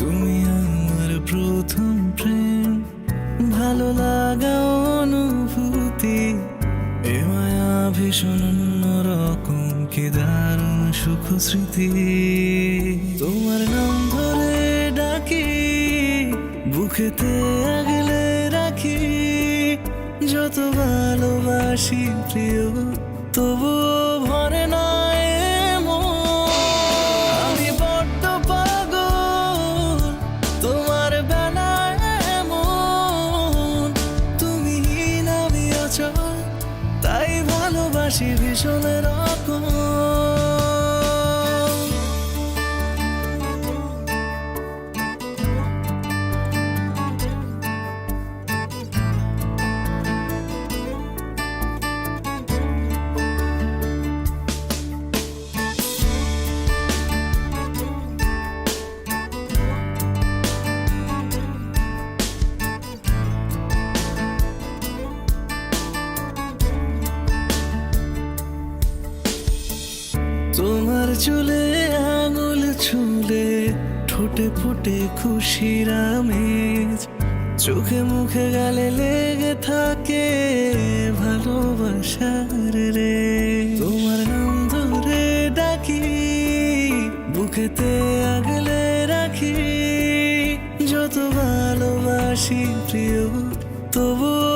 তুমি আমার প্রথম প্রেম। ভালো লাগা অনুভূতি, এ মায়া ভীষণ রকম, কে দারুণ সুখ স্মৃতি। তোমার নাম ধরে ডাকি, বুকেতে আগলে রাখি। যত ভালোবাসি প্রিয় তবু ভরে ভালোবাসি ভীষণ রকম তোমার চুলে আঙুল ছুলে ঠোঁটে ফুটে খুশির আমেজ। চোখে মুখে গালে লেগে থাকে ভালোবাসার রে তোমার নাম ধরে ডাকি, বুকেতে আগলে রাখি। যত ভালোবাসি প্রিয় না